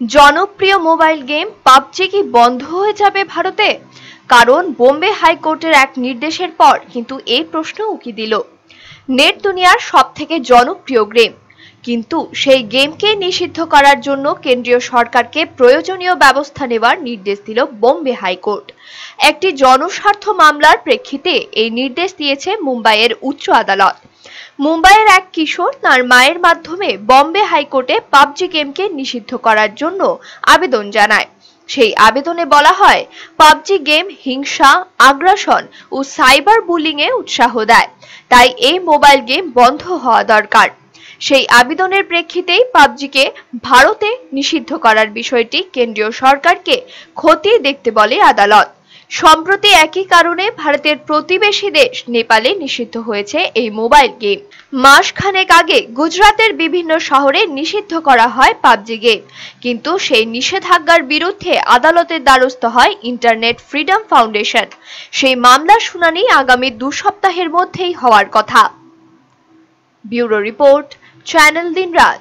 জনপ্রিয় mobile game PUBG কি বন্ধ হয়ে যাবে ভারতে? কারণ বোম্বে হাইকোর্টের এক নির্দেশের পর কিন্তু এই প্রশ্ন উকি দিল। নেট দুনিয়ার সব থেকে জনপ্রিয় গেম। কিন্তু সেই গেমকে নিষিদ্ধ করার জন্য কেন্দ্রীয় সরকারকে প্রয়োজনীয় ব্যবস্থা নেওয়ার নির্দেশ দিল বোম্বে হাইকোর্ট। একটি জনস্বার্থ মামলার প্রেক্ষিতে এই নির্দেশ দিয়েছে মুম্বাইয়ের উচ্চ আদালত। মুম্বাইয়ের এক কিশোর তার মায়ের মাধ্যমে বম্বে হাইকোর্টে পাবজি গেমকে নিষিদ্ধ করার জন্য আবেদন জানায়। সেই আবেদনে বলা হয় পাবজি গেম হিংসা, আগ্রাসন ও সাইবার বুলিং এ উৎসাহ দেয়। তাই এই মোবাইল গেম বন্ধ হওয়া দরকার। সেই আবেদনের প্রেক্ষিতেই পাবজিকে ভারতে নিষিদ্ধ করার বিষয়টি কেন্দ্রীয় সরকারকে খতিয়ে দেখতে বলে আদালত। সম্প্রতি একই কারণে ভারতের প্রতিবেশী দেশ নেপালে নিষিদ্ধ হয়েছে এই মোবাইল গেম। মাস খানেক আগে গুজরাতের বিভিন্ন শহরে নিষিদ্ধ করা হয় পাবজি গেম। কিন্তু সেই নিষেধাজ্ঞার বিরুদ্ধে আদালতের দ্বারস্থ হয় ইন্টারনেট ফ্রিডম ফাউন্ডেশন। সেই মামলার শুনানি আগামী দু সপ্তাহের মধ্যেই হওয়ার কথা। ব্যুরো রিপোর্ট, চ্যানেল দিন রাত